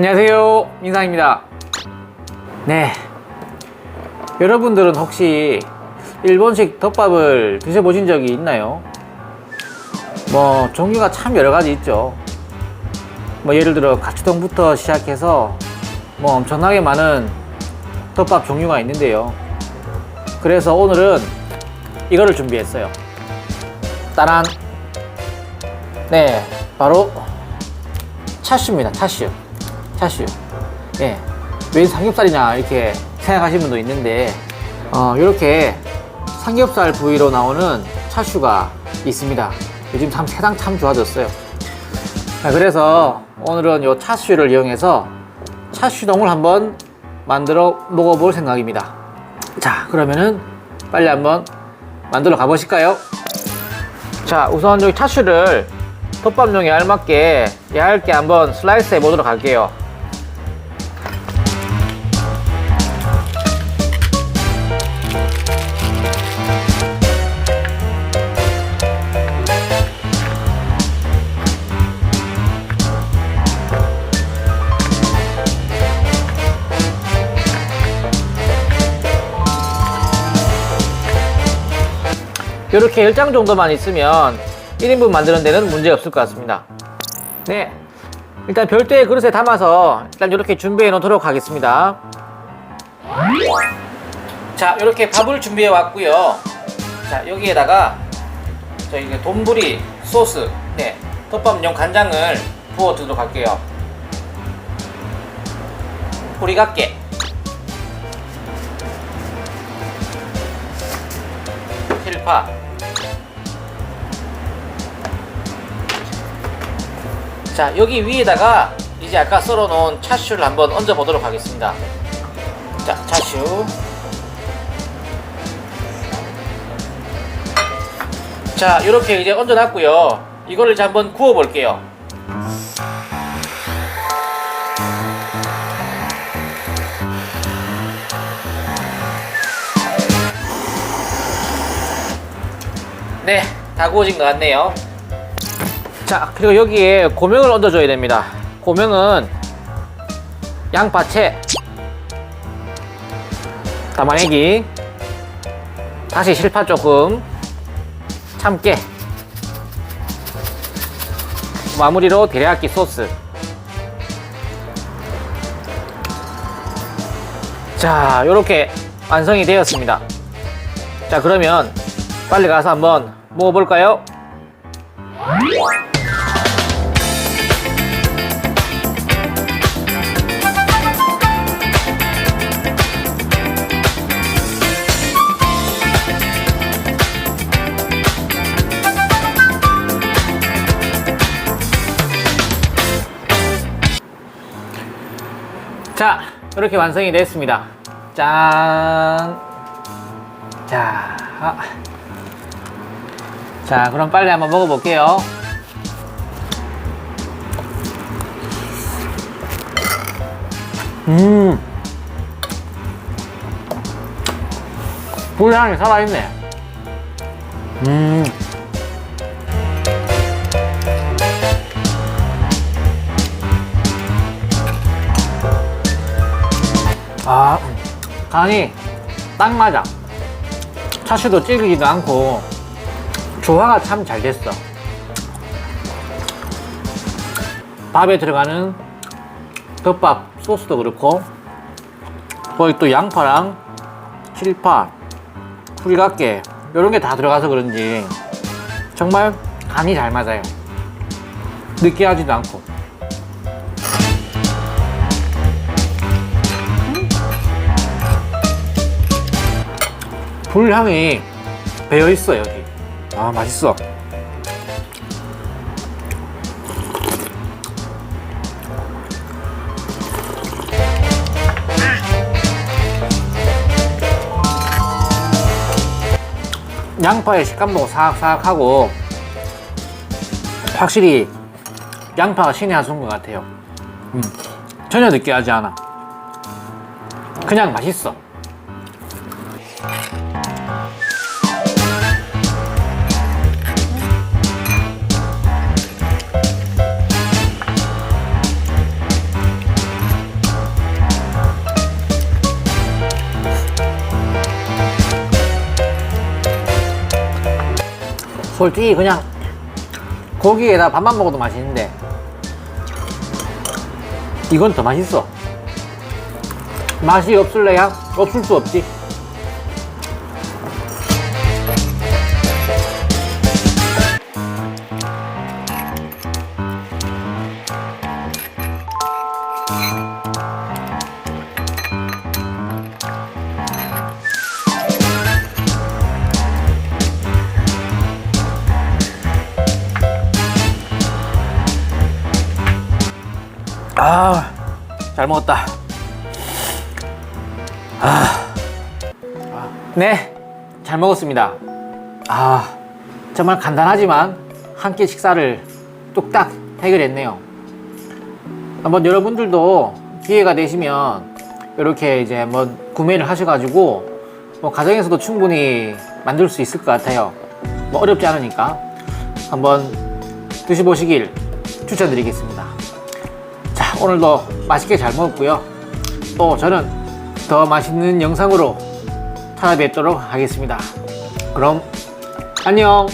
안녕하세요. 민상입니다. 네. 여러분들은 혹시 일본식 덮밥을 드셔보신 적이 있나요? 뭐 종류가 참 여러 가지 있죠. 뭐 예를 들어 가츠동부터 시작해서 뭐 엄청나게 많은 덮밥 종류가 있는데요. 그래서 오늘은 이거를 준비했어요. 따란. 네. 바로 차슈입니다 차슈 차슈 예. 왜 삼겹살이냐 이렇게 생각하시는 분도 있는데 어, 이렇게 삼겹살 부위로 나오는 차슈가 있습니다. 요즘 참 세상 참 좋아졌어요. 자, 그래서 오늘은 이 차슈를 이용해서 차슈동을 한번 만들어 먹어볼 생각입니다. 자 그러면은 빨리 한번 만들어 가보실까요? 자 우선 여기 차슈를 덮밥용에 알맞게 얇게 한번 슬라이스 해 보도록 할게요 이렇게 10장 정도만 있으면 1인분 만드는 데는 문제 없을 것 같습니다. 네. 일단 별도의 그릇에 담아서 일단 이렇게 준비해 놓도록 하겠습니다. 자, 이렇게 밥을 준비해 왔고요. 자, 여기에다가 저희 이제 돈부리 소스, 네, 덮밥용 간장을 부어 두도록 할게요. 보리갓게, 실파, 자 여기 위에다가 이제 아까 썰어 놓은 차슈를 한번 얹어 보도록 하겠습니다. 자 차슈. 자 이렇게 이제 얹어 놨고요. 이거를 이제 한번 구워 볼게요. 네다 구워진 것 같네요 자 그리고 여기에 고명을 얹어줘야 됩니다. 고명은 양파채. 담아내기. 다시 실파 조금. 참깨. 마무리로 데리야끼 소스. 자 이렇게 완성이 되었습니다. 자 그러면 빨리 가서 한번 먹어볼까요? 자, 이렇게 완성이 됐습니다. 짠. 자, 아. 자, 그럼 빨리 한번 먹어볼게요. 음. 불향이 살아있네. 음. 간이 딱 맞아. 차슈도 질기지도 않고, 조화가 참 잘 됐어. 밥에 들어가는 덮밥 소스도 그렇고, 거기 또 양파랑 실파, 풀갓게, 이런 게 다 들어가서 그런지, 정말 간이 잘 맞아요. 느끼하지도 않고. 불향이 배어 있어 여기. 아 맛있어. 양파의 식감도 사각사각하고 확실히 양파가 신의 한 수인 것 같아요. 음, 전혀 느끼하지 않아. 그냥 맛있어. 솔직히 그냥 고기에다 밥만 먹어도 맛있는데 이건 더 맛있어. 맛이 없을래야 없을 수 없지. 아, 잘 먹었다. 아, 네, 잘 먹었습니다. 아, 정말 간단하지만 한 끼 식사를 뚝딱 해결했네요. 한번 여러분들도 기회가 되시면 이렇게 이제 뭐 구매를 하셔가지고 뭐 가정에서도 충분히 만들 수 있을 것 같아요. 뭐 어렵지 않으니까 한번 드셔보시길 추천드리겠습니다. 자, 오늘도 맛있게 잘 먹었고요. 또 저는 더 맛있는 영상으로 찾아뵙도록 하겠습니다. 그럼 안녕!